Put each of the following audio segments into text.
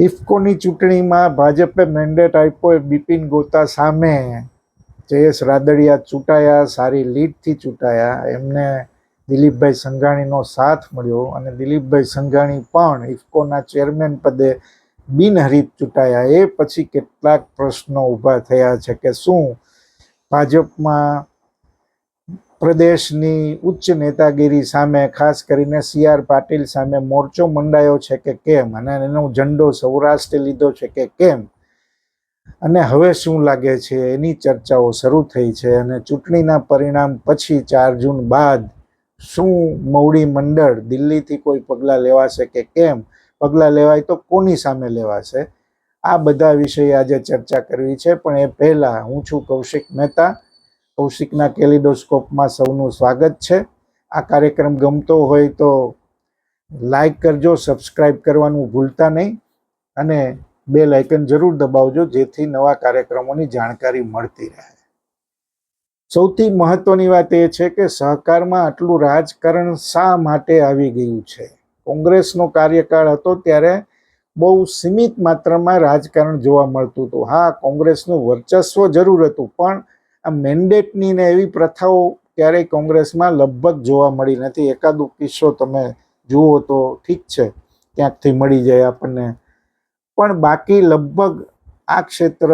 ઇફકોની ચૂંટણીમાં ભાજપે મેન્ડેટ આપ્યો એ બિપિન ગોતા સામે. જયેશ રાદડિયા ચૂંટાયા, સારી લીડથી ચૂંટાયા. એમને દિલીપભાઈ સંઘાણીનો સાથ મળ્યો અને દિલીપભાઈ સંઘાણી પણ ઇફકોના ચેરમેન પદે બિનહરીફ ચૂંટાયા. એ પછી કેટલાક પ્રશ્નો ઊભા થયા છે કે શું? ભાજપમાં પ્રદેશની ઉચ્ચ નેતાગીરી સામે ખાસ કરીને સી આર પાટીલ સામે મોરચો મંડાયો છે કે કેમ? અને એનો ઝંડો સૌરાષ્ટ્રે લીધો છે કે કેમ? અને હવે શું લાગે છે? એની ચર્ચાઓ શરૂ થઈ છે અને ચૂંટણીના પરિણામ પછી ચાર જૂન બાદ શું મવડી મંડળ દિલ્હીથી કોઈ પગલાં લેવાશે કે કેમ? પગલાં લેવાય તો કોની સામે લેવાશે? આ બધા વિષય આજે ચર્ચા કરવી છે, પણ એ પહેલાં હું છું કૌશિક મહેતા. કૌશિકના કેલિડોસ્કોપમાં સૌનું સ્વાગત છે. આ કાર્યક્રમ ગમતો હોય તો લાઈક કરજો સબસ્ક્રાઈબ કરવાનું ભૂલતા નહીં અને બે લાઇકન જરૂર દબાવજો, જેથી નવા કાર્યક્રમોની જાણકારી મળતી રહે. સૌથી મહત્વની વાત એ છે કે સહકારમાં આટલું રાજકારણ શા માટે આવી ગયું છે? કોંગ્રેસનો કાર્યકાળ હતો ત્યારે બહુ સીમિત માત્રામાં રાજકારણ જોવા મળતું હતું. હા, કોંગ્રેસનું વર્ચસ્વ જરૂર હતું, પણ આ મેન્ડેટની ને એવી પ્રથાઓ ક્યારેય કોંગ્રેસમાં લગભગ જોવા મળી નથી. એકાદો કિસ્સો તમે જુઓ તો ઠીક છે, ક્યાંકથી મળી જાય આપણને. પણ બાકી લગભગ આ ક્ષેત્ર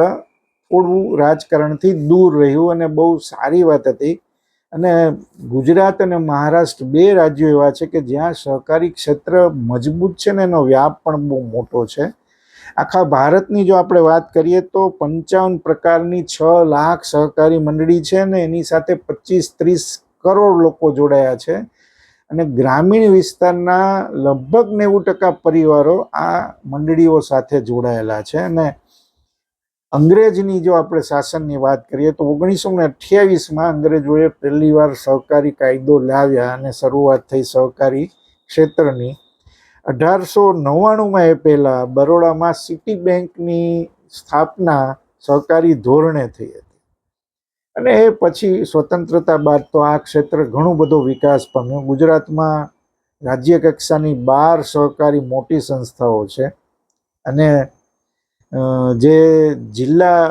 થોડું રાજકારણથી દૂર રહ્યું અને બહુ સારી વાત હતી. અને ગુજરાત અને મહારાષ્ટ્ર બે રાજ્યો એવા છે કે જ્યાં સહકારી ક્ષેત્ર મજબૂત છે ને એનો વ્યાપ પણ બહુ મોટો છે. આખા ભારતની જો આપણે વાત કરીએ તો પંચાવન પ્રકારની છ લાખ સહકારી મંડળી છે ને એની સાથે પચીસ ત્રીસ કરોડ લોકો જોડાયા છે. અને ગ્રામીણ વિસ્તારના લગભગ નેવું ટકા પરિવારો આ મંડળીઓ સાથે જોડાયેલા છે. અને અંગ્રેજની જો આપણે શાસનની વાત કરીએ તો ઓગણીસો ને અઠ્યાવીસમાં અંગ્રેજોએ પહેલીવાર સહકારી કાયદો લાવ્યા અને શરૂઆત થઈ સહકારી ક્ષેત્રની. અઢારસો નવ્વાણુંમાં એ પહેલાં બરોડામાં સિટી બેંકની સ્થાપના સહકારી ધોરણે થઈ હતી. અને એ પછી સ્વતંત્રતા બાદ તો આ ક્ષેત્ર ઘણું બધો વિકાસ પામ્યો. ગુજરાતમાં રાજ્ય કક્ષાની બાર સહકારી મોટી સંસ્થાઓ છે. અને જે જિલ્લા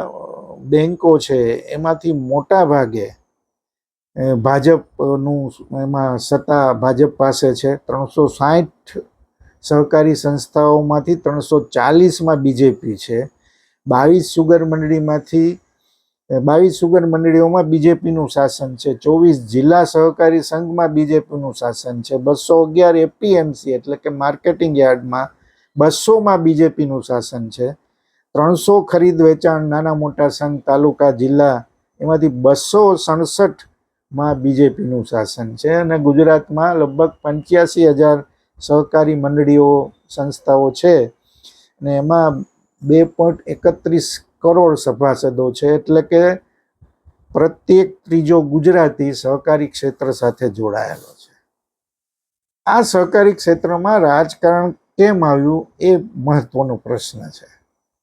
બેન્કો છે, એમાંથી મોટા ભાગે ભાજપનું એમાં સત્તા ભાજપ પાસે છે. ત્રણસો સાઠ સહકારી સંસ્થાઓમાંથી ત્રણસો ચાલીસમાં બીજેપી છે. બાવીસ સુગર મંડળીમાંથી બાવીસ સુગર મંડળીઓમાં બીજેપીનું શાસન છે. ચોવીસ જિલ્લા સહકારી સંઘમાં બીજેપીનું શાસન છે. બસો અગિયાર એપીએમસી એટલે કે માર્કેટિંગ યાર્ડમાં બસોમાં બીજેપીનું શાસન છે. ત્રણસો ખરીદ વેચાણ નાના મોટા સંઘ, તાલુકા, જિલ્લા, એમાંથી બસો સડસઠમાં બીજેપીનું શાસન છે. અને ગુજરાતમાં લગભગ પંચ્યાસી હજાર સહકારી મંડળીઓ, સંસ્થાઓ છે અને એમાં બે પોઈન્ટ એકત્રીસ કરોડ સભાસદો છે એટલે કે પ્રત્યેક ત્રીજો ગુજરાતી સહકારી ક્ષેત્ર સાથે જોડાયેલો છે. આ સહકારી ક્ષેત્રમાં રાજકારણ કેમ આવ્યું એ મહત્વનો પ્રશ્ન છે.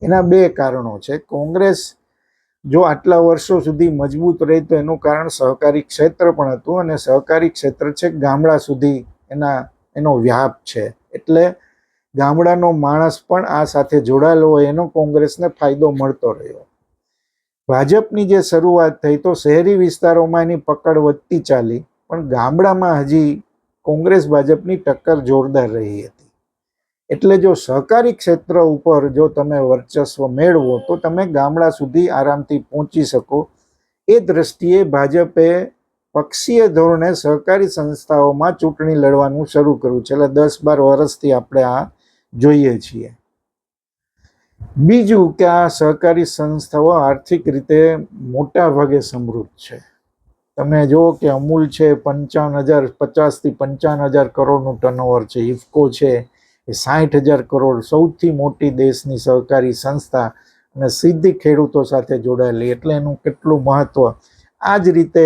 એના બે કારણો છે. કોંગ્રેસ જો આટલા વર્ષો સુધી મજબૂત રહી તો એનું કારણ સહકારી ક્ષેત્ર પણ હતું અને સહકારી ક્ષેત્ર છે ગામડા સુધી એના એનો વ્યાપ છે. એટલે ગામડાનો માણસ પણ આ સાથે જોડાયેલો હોય એનો કોંગ્રેસને ફાયદો મળતો રહ્યો. ભાજપની જે શરૂઆત થઈ તો શહેરી વિસ્તારોમાં એની પકડ વધતી ચાલી, પણ ગામડામાં હજી કોંગ્રેસ ભાજપની ટક્કર જોરદાર રહી હતી. એટલે જો સહકારી ક્ષેત્ર ઉપર જો તમે વર્ચસ્વ મેળવો, તો તમે ગામડા સુધી આરામથી પહોંચી શકો. એ દ્રષ્ટિએ ભાજપે પક્ષીય ધોરણે સહકારી સંસ્થાઓમાં ચૂંટણી લડવાનું શરૂ કર્યું. છે એટલે દસ બાર વર્ષથી આપણે આ જોઈએ છીએ. બીજું કે આ સહકારી સંસ્થાઓ આર્થિક રીતે મોટા ભાગે સમૃદ્ધ છે. તમે જુઓ કે અમૂલ છે, પંચાવન હજાર, પચાસથી પંચાવન હજાર કરોડનું ટર્નઓવર છે. ઇફકો છે, એ સાઠ હજાર કરોડ સૌથી મોટી દેશની સહકારી સંસ્થા અને સીધી ખેડૂતો સાથે જોડાયેલી. એટલે એનું કેટલું મહત્ત્વ આ જ રીતે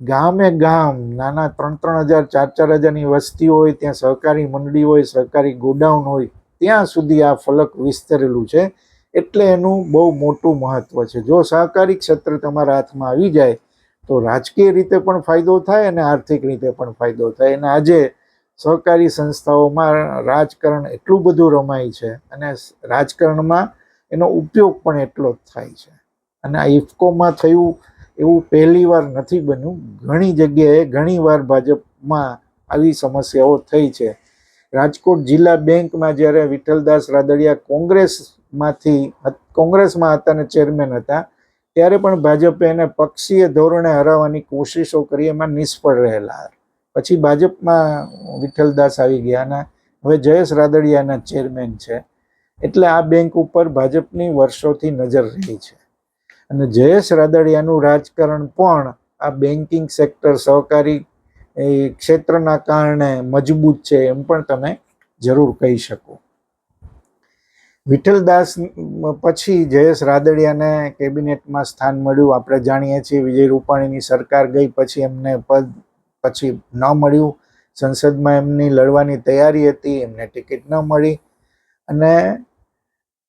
ગામે ગામ નાના ત્રણ ત્રણ હજાર, ચાર ચાર હજારની વસ્તી હોય, ત્યાં સહકારી મંડળી હોય, સહકારી ગોડાઉન હોય, ત્યાં સુધી આ ફલક વિસ્તરેલું છે. એટલે એનું બહુ મોટું મહત્ત્વ છે. જો સહકારી ક્ષેત્ર તમારા હાથમાં આવી જાય, તો રાજકીય રીતે પણ ફાયદો થાય અને આર્થિક રીતે પણ ફાયદો થાય. અને આજે સહકારી સંસ્થાઓમાં રાજકારણ એટલું બધું રમાય છે અને રાજકારણમાં એનો ઉપયોગ પણ એટલો જ થાય છે. અને આ ઇફકોમાં થયું એવું પહેલી વાર નથી બન્યું. ઘણી જગ્યાએ ઘણી વાર ભાજપમાં આવી સમસ્યાઓ થઈ છે. રાજકોટ જિલ્લા બેંકમાં જ્યારે વિઠ્ઠલદાસ રાદડિયા કોંગ્રેસમાંથી કોંગ્રેસમાં હતા અને ચેરમેન હતા, ત્યારે પણ ભાજપે એને પક્ષીય ધોરણે હરાવવાની કોશિશો કરી, એમાં નિષ્ફળ રહેલા. પછી ભાજપમાં વિઠ્ઠલદાસ આવી ગયા અને હવે જયેશ રાદડિયાના ચેરમેન છે. એટલે આ બેંક ઉપર ભાજપની વર્ષોથી નજર રહી છે. અને જયેશ રાદડિયાનું રાજકારણ પણ આ બેન્કિંગ સેક્ટર સહકારી ક્ષેત્રના કારણે મજબૂત છે એમ પણ તમે જરૂર કહી શકો. વિઠ્ઠલદાસ પછી જયેશ રાદડિયાને કેબિનેટમાં સ્થાન મળ્યું. આપણે જાણીએ છીએ વિજય રૂપાણીની સરકાર ગઈ પછી એમને પદ પછી ન મળ્યું. સંસદમાં એમની લડવાની તૈયારી હતી, એમને ટિકિટ ન મળી. અને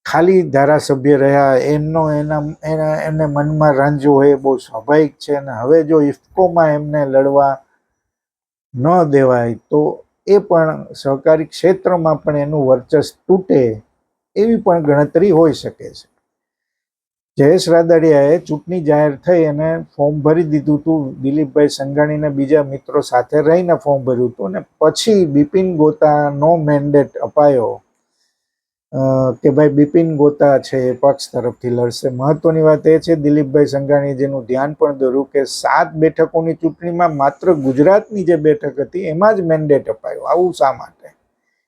ખાલી ધારાસભ્ય રહ્યા, એમનો એના એના, એમને મનમાં રાંજો હોય એ બહુ સ્વાભાવિક છે અને હવે જો ઇફકોમાં એમને લડવા ન દેવાય, તો એ પણ સહકારી ક્ષેત્રમાં પણ એનું વર્ચસ્વ તૂટે એવી પણ ગણતરી હોઈ શકે છે. જયેશ રાદડિયાએ ચૂંટણી જાહેર થઈ અને ફોર્મ ભરી દીધું હતું. દિલીપભાઈ સંઘાણીને બીજા મિત્રો સાથે રહીને ફોર્મ ભર્યું હતું અને પછી બિપિન ગોતાનો મેન્ડેટ અપાયો. કે ભાઈ બિપિન ગોતા છે એ પક્ષ તરફથી લડશે. મહત્વની વાત એ છે, દિલીપભાઈ સંઘાણીએ જેનું ધ્યાન પણ દોર્યું કે સાત બેઠકોની ચૂંટણીમાં માત્ર ગુજરાતની જે બેઠક હતી એમાં જ મેન્ડેટ અપાયો. આવું શા માટે?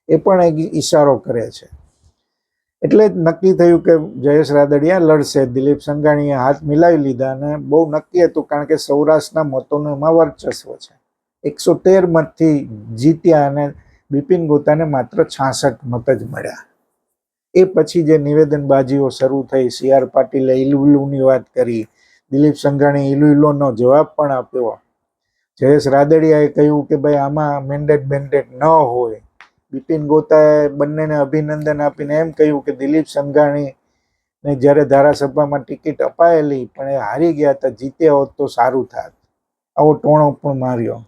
એ પણ એક ઈશારો કરે છે. એટલે નક્કી થયું કે જયેશ રાદડિયા લડશે. દિલીપ સંઘાણીએ હાથ મિલાવી લીધા અને બહુ નક્કી હતું કારણ કે સૌરાષ્ટ્રના મતોનું એમાં વર્ચસ્વ છે. એકસો તેર મતથી જીત્યા અને બિપિન ગોતાને માત્ર છાસઠ મત જ મળ્યા. એ પછી જે નિવેદનબાજીઓ શરૂ થઈ, સી આર પાટીલે ઇલુલુની વાત કરી, દિલીપ સંઘાણી ઇલુલોનો જવાબ પણ આપ્યો. જયેશ રાદડિયાએ કહ્યું કે ભાઈ, આમાં મેન્ડેટ બેન્ડેટ ન હોય. બિપિન ગોતાએ બંનેને અભિનંદન આપીને એમ કહ્યું કે દિલીપ સંઘાણીને જ્યારે ધારાસભામાં ટિકિટ અપાયેલી, પણ એ હારી ગયા હતા, જીત્યા હોત તો સારું થાત. આવો ટોણો પણ માર્યો.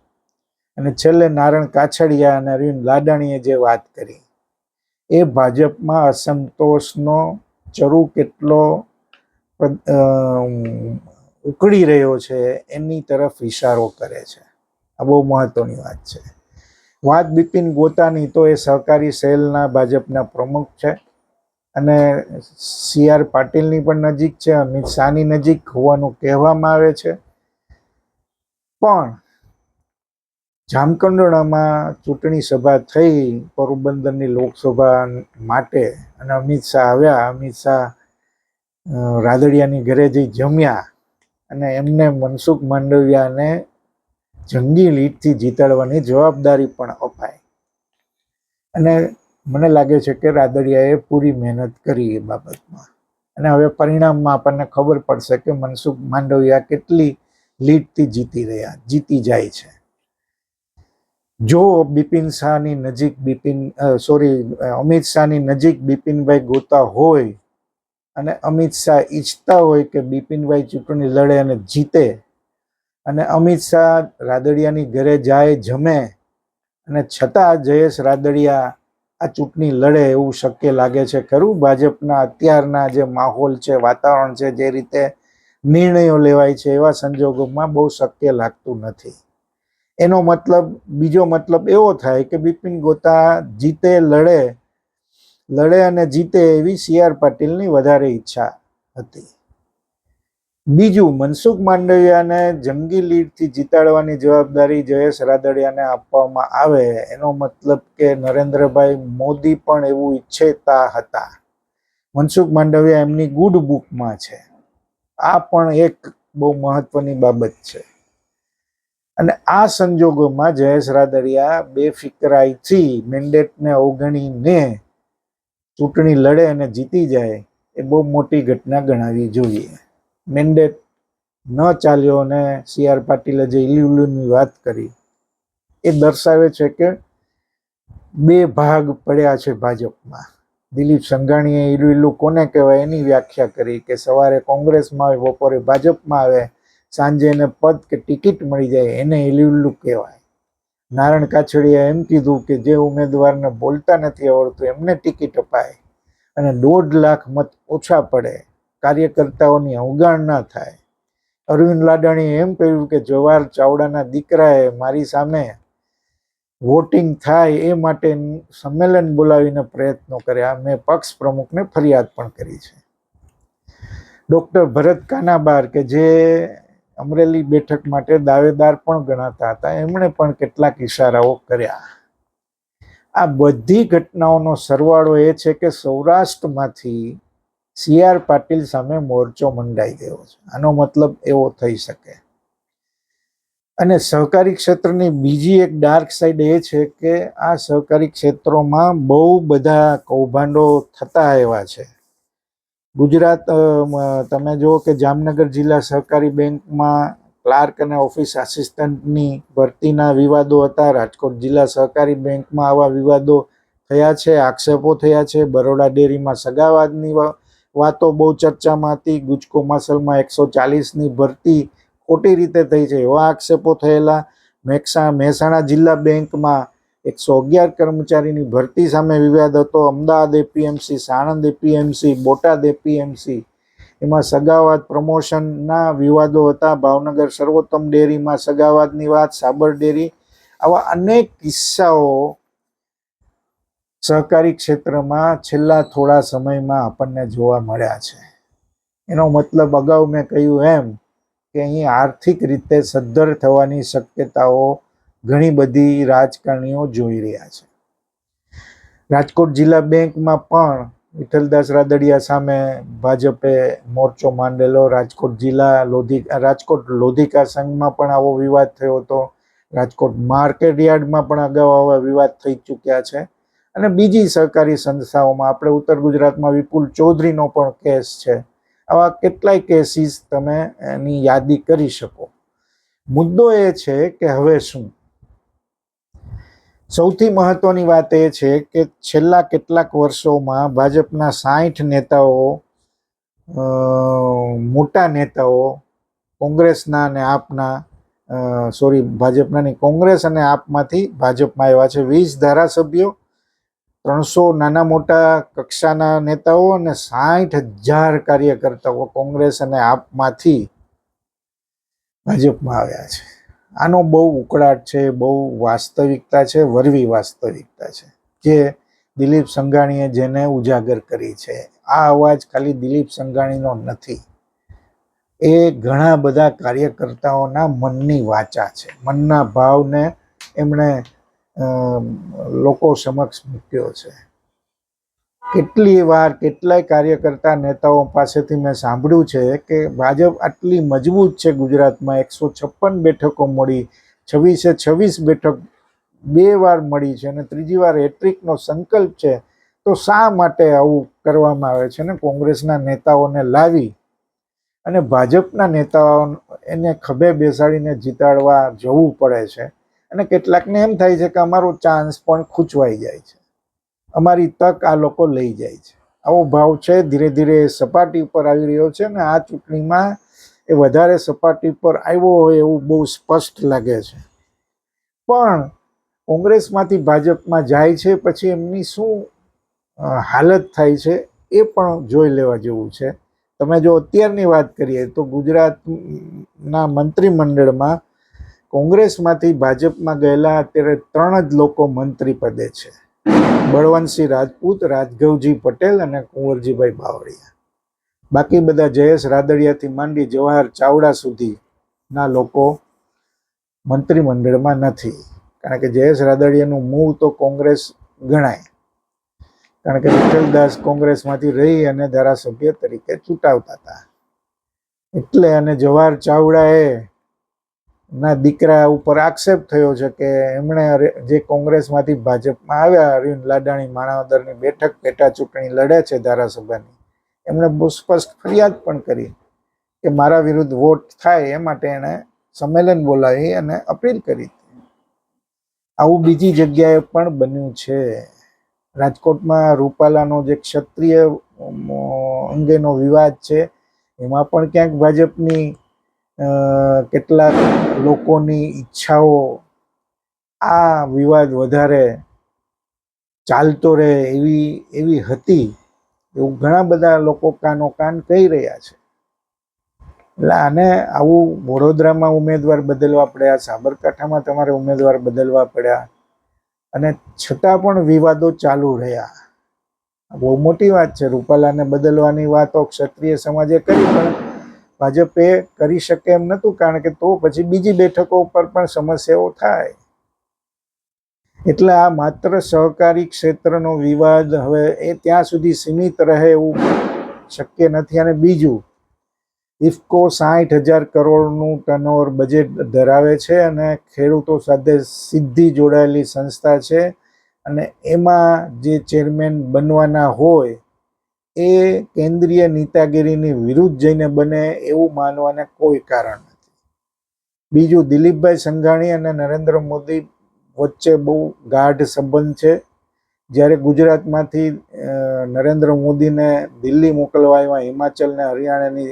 અને છેલ્લે નારણ કાછડિયા અને અરવિંદ લાડાણીએ જે વાત કરી. એ ભાજપમાં અસંતોષનો ચરુ કેટલો ઉકળી રહ્યો છે, એની તરફ ઇશારો કરે છે. આ બહુ મહત્વની વાત છે. વાત બિપિન ગોતાની તો એ સહકારી સેલના ભાજપના પ્રમુખ છે અને સી આર પાટીલની પણ નજીક છે, અમિત શાહની નજીક હોવાનું કહેવામાં આવે છે. પણ જામકંડોળામાં ચૂંટણી સભા થઈ પોરબંદરની લોકસભા માટે અને અમિત શાહ આવ્યા. અમિત શાહ રાદડિયાની ઘરે જઈ જમ્યા અને એમને મનસુખ માંડવિયાને જંગી લીડથી જીતાડવાની જવાબદારી પણ અપાય અને મને લાગે છે કે રાદડિયાએ પૂરી મહેનત કરી એ બાબતમાં. અને હવે પરિણામમાં આપણને ખબર પડશે કે મનસુખ માંડવિયા કેટલી લીડથી જીતી રહ્યા, જીતી જાય છે. જો બિપિન શાહની નજીક બિપિન સોરી અમિત શાહની નજીક બિપિનભાઈ ગોતા હોય અને અમિત શાહ ઈચ્છતા હોય કે બિપિનભાઈ ચૂંટણી લડે અને જીતે અને અમિત શાહ રાદડિયાની ઘરે જાય, જમે અને છતાં જયેશ રાદડિયા આ ચૂંટણી લડે એવું શક્ય લાગે છે. ખરું? ભાજપના અત્યારના જે માહોલ છે, વાતાવરણ છે, જે રીતે નિર્ણયો લેવાય છે એવા સંજોગોમાં બહુ શક્ય લાગતું નથી. એનો મતલબ, બીજો મતલબ એવો થાય કે બિપિન ગોતા જીતે, લડે લડે અને જીતે એવી સી આર પાટીલની વધારે ઈચ્છા હતી. બીજું, મનસુખ માંડવિયાને જંગી લીડથી જીતાડવાની જવાબદારી જયેશ રાદડિયાને આપવામાં આવે, એનો મતલબ કે નરેન્દ્રભાઈ મોદી પણ એવું ઈચ્છતા હતા. મનસુખ માંડવિયા એમની ગુડ બુકમાં છે. આ પણ એક બહુ મહત્વની બાબત છે. અને આ સંજોગોમાં જયેશ રાદડિયા બેફિકરાઈથી મેન્ડેટને અવગણીને ચૂંટણી લડે અને જીતી જાય એ બહુ મોટી ઘટના ગણાવી જોઈએ. મેન્ડેટ ન ચાલ્યો અને સી આર પાટીલે જે ઇલ્યુલુની વાત કરી, એ દર્શાવે છે કે બે ભાગ પડ્યા છે ભાજપમાં. દિલીપ સંઘાણીએ ઇલ્યુ કોને કહેવાય એની વ્યાખ્યા કરી કે સવારે કોંગ્રેસમાં આવે બપોરે ભાજપમાં આવે સાંજે એને પદ કે ટિકિટ મળી જાય એને ઇલ્યુલ્લુ કહેવાય. નારણ કાછડિયાએ એમ કીધું કે જે ઉમેદવારને બોલતા નથી આવડતું એમને ટિકિટ અપાય અને દોઢ લાખ મત ઓછા પડે, કાર્યકર્તાઓની અવગણના થાય. અરવિંદ લાડાણીએ એમ કહ્યું કે જવાહર ચાવડાના દીકરાએ મારી સામે વોટિંગ થાય એ માટે સંમેલન બોલાવીને પ્રયત્નો કર્યા. મેં પક્ષ પ્રમુખને ફરિયાદ પણ કરી છે. ડૉક્ટર ભરત કાનાબાર કે જે અમરેલી બેઠક માટે દાવેદાર પણ ગણાતા હતા. એમણે પણ કેટલાક ઇશારાઓ કર્યા. આ બધી ઘટનાઓનો સરવાળો એ છે કે સૌરાષ્ટ્રમાંથી સી આર પાટીલ સામે મોરચો મંડાઈ ગયો છે. આનો મતલબ એવો થઈ શકે. અને સહકારી ક્ષેત્રની બીજી એક ડાર્ક સાઈડ એ છે કે આ સહકારી ક્ષેત્રોમાં બહુ બધા કૌભાંડો થતા આવ્યા છે. ગુજરાત તમે જુઓ કે જામનગર જિલ્લા સહકારી બેંકમાં ક્લાર્ક અને ઓફિસ આસિસ્ટન્ટની ભરતીના વિવાદો હતા. રાજકોટ જિલ્લા સહકારી બેંકમાં આવા વિવાદો થયા છે, આક્ષેપો થયા છે. બરોડા ડેરીમાં સગાવાદની વાતો બહુ ચર્ચામાં હતી. ગુજકો માસલમાં એકસો ચાલીસની ભરતી ખોટી રીતે થઈ છે એવા આક્ષેપો થયેલા. મેક્ષા મહેસાણા જિલ્લા બેંકમાં એકસો અગિયાર કર્મચારીની ભરતી સામે વિવાદ હતો. Ahmedabad APMC Sanand APMC Botad APMC એમાં સગાવાદ પ્રમોશનના વિવાદો હતા. ભાવનગર સર્વોત્તમ ડેરીમાં સગાવાદની વાત, સાબર ડેરી. આવા અનેક કિસ્સાઓ સહકારી ક્ષેત્રમાં છેલ્લા થોડા સમયમાં આપણને જોવા મળ્યા છે. એનો મતલબ અગાઉ મેં કહ્યું એમ કે અહીં આર્થિક રીતે સદ્ધર થવાની શક્યતાઓ ઘણી બધી રાજકારણીઓ જોઈ રહ્યા છે. રાજકોટ જિલ્લા બેંકમાં પણ વિઠ્ઠલદાસ રાદડિયા સામે ભાજપે મોરચો માંડેલો. રાજકોટ જિલ્લા લોધી, રાજકોટ લોધિકા સંઘમાં પણ આવો વિવાદ થયો હતો. રાજકોટ માર્કેટ યાર્ડમાં પણ અગાઉ આવા વિવાદ થઈ ચૂક્યા છે. અને બીજી સહકારી સંસ્થાઓમાં આપણે ઉત્તર ગુજરાતમાં વિપુલ ચૌધરીનો પણ કેસ છે. આવા કેટલાય કેસીસ તમે એની યાદી કરી શકો. મુદ્દો એ છે કે હવે શું? સૌથી મહત્વની વાત એ છે કે છેલ્લા કેટલાક વર્ષોમાં ભાજપના સાઠ નેતાઓ મોટા નેતાઓ, કોંગ્રેસના અને આપના સોરી, ભાજપના નહીં, કોંગ્રેસ અને આપમાંથી ભાજપમાં આવ્યા છે વીસ ધારાસભ્યો, ત્રણસો નાના મોટા કક્ષાના નેતાઓ અને સાઠ હજાર કાર્યકર્તાઓ કોંગ્રેસ અને આપમાંથી ભાજપમાં આવ્યા છે. આનો બહુ ઉકળાટ છે, બહુ વાસ્તવિકતા છે, વરવી વાસ્તવિકતા છે જે દિલીપ સંઘાણીએ જેને ઉજાગર કરી છે. આ અવાજ ખાલી દિલીપ સંઘાણીનો નથી. એ ઘણા બધા કાર્યકર્તાઓના મનની વાચા છે. મનના ભાવને એમણે લોકો સમક્ષ મૂક્યો છે. કેટલી વાર કેટલાય કાર્યકર્તા નેતાઓ પાસેથી મેં સાંભળ્યું છે કે ભાજપ આટલી મજબૂત છે ગુજરાતમાં. એકસો છપ્પન બેઠકો મળી, છવ્વીસે છવ્વીસ બેઠક બે વાર મળી છે અને ત્રીજી વાર હેટ્રિકનો સંકલ્પ છે. તો શા માટે આવું કરવામાં આવે છે ને? કોંગ્રેસના નેતાઓને લાવી અને ભાજપના નેતાઓ એને ખભે બેસાડીને જીતાડવા જવું પડે છે. અને કેટલાકને એમ થાય છે કે અમારો ચાન્સ પણ ખૂંચવાઈ જાય છે. અમારી તક આ લોકો લઈ જાય છે. આવો ભાવ છે, ધીરે ધીરે સપાટી ઉપર આવી રહ્યો છે ને આ ચૂંટણીમાં એ વધારે સપાટી પર આવ્યો હોય એવું બહુ સ્પષ્ટ લાગે છે. પણ કોંગ્રેસમાંથી ભાજપમાં જાય છે, પછી એમની શું હાલત થાય છે એ પણ જોઈ લેવા જેવું છે. તમે જો અત્યારની વાત કરીએ તો ગુજરાતના મંત્રીમંડળમાં કોંગ્રેસમાંથી ભાજપમાં ગયેલા અત્યારે ત્રણ જ લોકો મંત્રી પદે છે. બળવંતસિંહ રાજપૂત, રાજઘવજી પટેલ અને કુંવરજીભાઈ બાવળિયા. બાકી બધા જયેશ રાદડિયાથી માંડી જવાહર ચાવડા સુધીના લોકો મંત્રીમંડળમાં નથી. કારણ કે જયેશ રાદડિયાનું મૂળ તો કોંગ્રેસ ગણાય. કારણ કે વિઠ્ઠલદાસ કોંગ્રેસમાંથી રહી અને ધારાસભ્ય તરીકે ચૂંટાવતા હતા. એટલે અને જવાહર ચાવડાએ ના, દીકરા ઉપર આક્ષેપ થયો છે કે એમણે જે કોંગ્રેસમાંથી ભાજપમાં આવ્યા, અરવિંદ લાડાણી માણાવદરની બેઠક પેટા ચૂંટણી લડે છે ધારાસભાની. એમણે બહુ સ્પષ્ટ ફરિયાદ પણ કરી કે મારા વિરુદ્ધ વોટ થાય એ માટે એણે સંમેલન બોલાવી અને અપીલ કરી. આવું બીજી જગ્યાએ પણ બન્યું છે. રાજકોટમાં રૂપાલાનો જે ક્ષત્રિય અંગેનો વિવાદ છે, એમાં પણ ક્યાંક ભાજપની કેટલાક લોકોની ઈચ્છાઓ આ વિવાદ વધારે ચાલતો રહે એવી એવી હતી. એવું ઘણા બધા લોકો કાનો કાન કહી રહ્યા છે. એટલે આને આવું વડોદરામાં ઉમેદવાર બદલવા પડ્યા, સાબરકાંઠામાં તમારે ઉમેદવાર બદલવા પડ્યા અને છતાં પણ વિવાદો ચાલુ રહ્યા. બહુ મોટી વાત છે. રૂપાલાને બદલવાની વાતો ક્ષત્રિય સમાજે કરી, પણ ભાજપે કરી શકે એમ નહોતું, કારણ કે તો પછી બીજી બેઠકો ઉપર પણ સમસ્યાઓ થાય. એટલે આ માત્ર સહકારી ક્ષેત્રનો વિવાદ હવે એ ત્યાં સુધી સીમિત રહે એવું શક્ય નથી. અને બીજું, ઇફકો સાઠ હજાર કરોડનું ટર્નઓવર બજેટ ધરાવે છે અને ખેડૂતો સાથે સીધી જોડાયેલી સંસ્થા છે. અને એમાં જે ચેરમેન બનવાના હોય એ કેન્દ્રીય નેતાગીરીની વિરુદ્ધ જઈને બને એવું માનવાને કોઈ કારણ નથી. બીજું, દિલીપભાઈ સંઘાણી અને નરેન્દ્ર મોદી વચ્ચે બહુ ગાઢ સંબંધ છે. જ્યારે ગુજરાતમાંથી નરેન્દ્ર મોદીને દિલ્હી મોકલવા આવ્યા હિમાચલ ને હરિયાણાની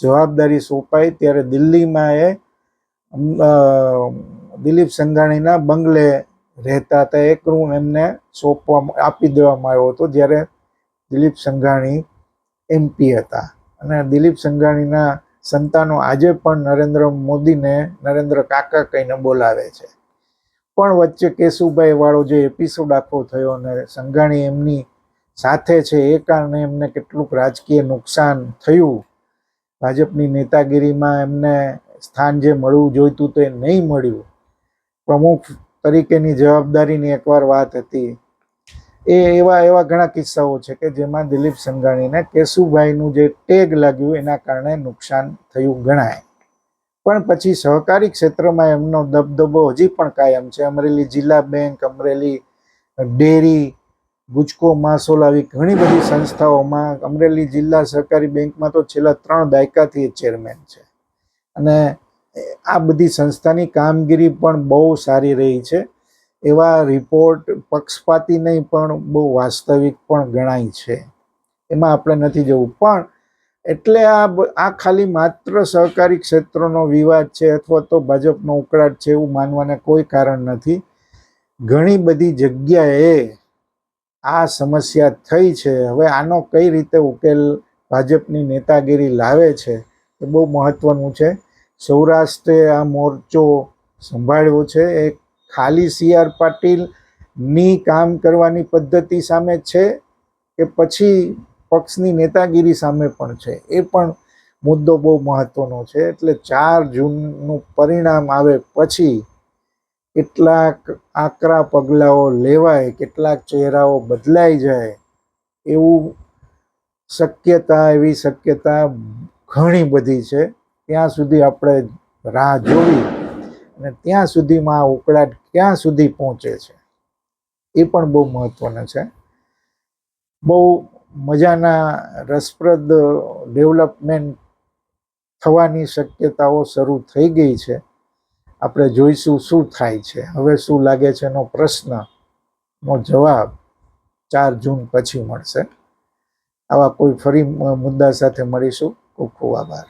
જવાબદારી સોંપાઈ, ત્યારે દિલ્હીમાં એ દિલીપ સંઘાણીના બંગલે રહેતા હતા. એક રૂમ એમને સોંપવામાં આપી દેવામાં આવ્યો હતો. જ્યારે દિલીપ સંઘાણી એમપી હતા. અને દિલીપ સંઘાણીના સંતાનો આજે પણ નરેન્દ્ર મોદીને નરેન્દ્ર કાકા કહીને બોલાવે છે. પણ વચ્ચે કેશુભાઈ વાળો જે એપિસોડ આખો થયો અને સંઘાણી એમની સાથે છે, એ કારણે એમને કેટલુંક રાજકીય નુકસાન થયું. ભાજપની નેતાગીરીમાં એમને સ્થાન જે મળવું જોઈતું તો નહીં મળ્યું. પ્રમુખ તરીકેની જવાબદારીની એકવાર વાત હતી. એ એવા એવા ઘણા કિસ્સાઓ છે કે જેમાં દિલીપ સંઘાણીને કેશુભાઈનું જે ટેગ લાગ્યું એના કારણે નુકસાન થયું ગણાય. પણ પછી સહકારી ક્ષેત્રમાં એમનો દબદબો હજી પણ કાયમ છે. અમરેલી જિલ્લા bank, Amreli dairy, Gujcomasol આવી ઘણી બધી સંસ્થાઓમાં અમરેલી જિલ્લા સહકારી બેંકમાં તો છેલ્લા ત્રણ દાયકાથી ચેરમેન છે. અને આ બધી સંસ્થાની કામગીરી પણ બહુ સારી રહી છે. એવા રિપોર્ટ પક્ષપાતી નહીં, પણ બહુ વાસ્તવિક પણ ગણાય છે. એમાં આપણે નથી જવું. પણ એટલે આ આ ખાલી માત્ર સહકારી ક્ષેત્રનો વિવાદ છે અથવા તો ભાજપનો ઉકળાટ છે એવું માનવાને કોઈ કારણ નથી. ઘણી બધી જગ્યાએ આ સમસ્યા થઈ છે. હવે આનો કઈ રીતે ઉકેલ ભાજપની નેતાગીરી લાવે છે એ બહુ મહત્વનું છે. સૌરાષ્ટ્રે આ મોરચો સંભાળ્યો છે. એ ખાલી સી આર પાટીલની કામ કરવાની પદ્ધતિ સામે છે કે પછી પક્ષની નેતાગીરી સામે પણ છે? એ પણ મુદ્દો બહુ મહત્વનો છે. એટલે ચાર જૂનનું પરિણામ આવે પછી કેટલાક આકરા પગલાઓ લેવાય, કેટલાક ચહેરાઓ બદલાઈ જાય, એવું શક્યતા, એવી શક્યતા ઘણી બધી છે. ત્યાં સુધી આપણે રાહ જોવી. અને ત્યાં સુધીમાં આ ઉકળાટ ક્યાં સુધી પહોંચે છે, એ પણ બહુ મહત્વનું છે. બહુ મજાના, રસપ્રદ ડેવલપમેન્ટ થવાની શક્યતાઓ શરૂ થઈ ગઈ છે. આપણે જોઈશું શું થાય છે. હવે શું લાગે છે એનો પ્રશ્નનો જવાબ ચાર જૂન પછી મળશે. આવા કોઈ ફરી મુદ્દા સાથે મળીશું. ખૂબ ખૂબ આભાર.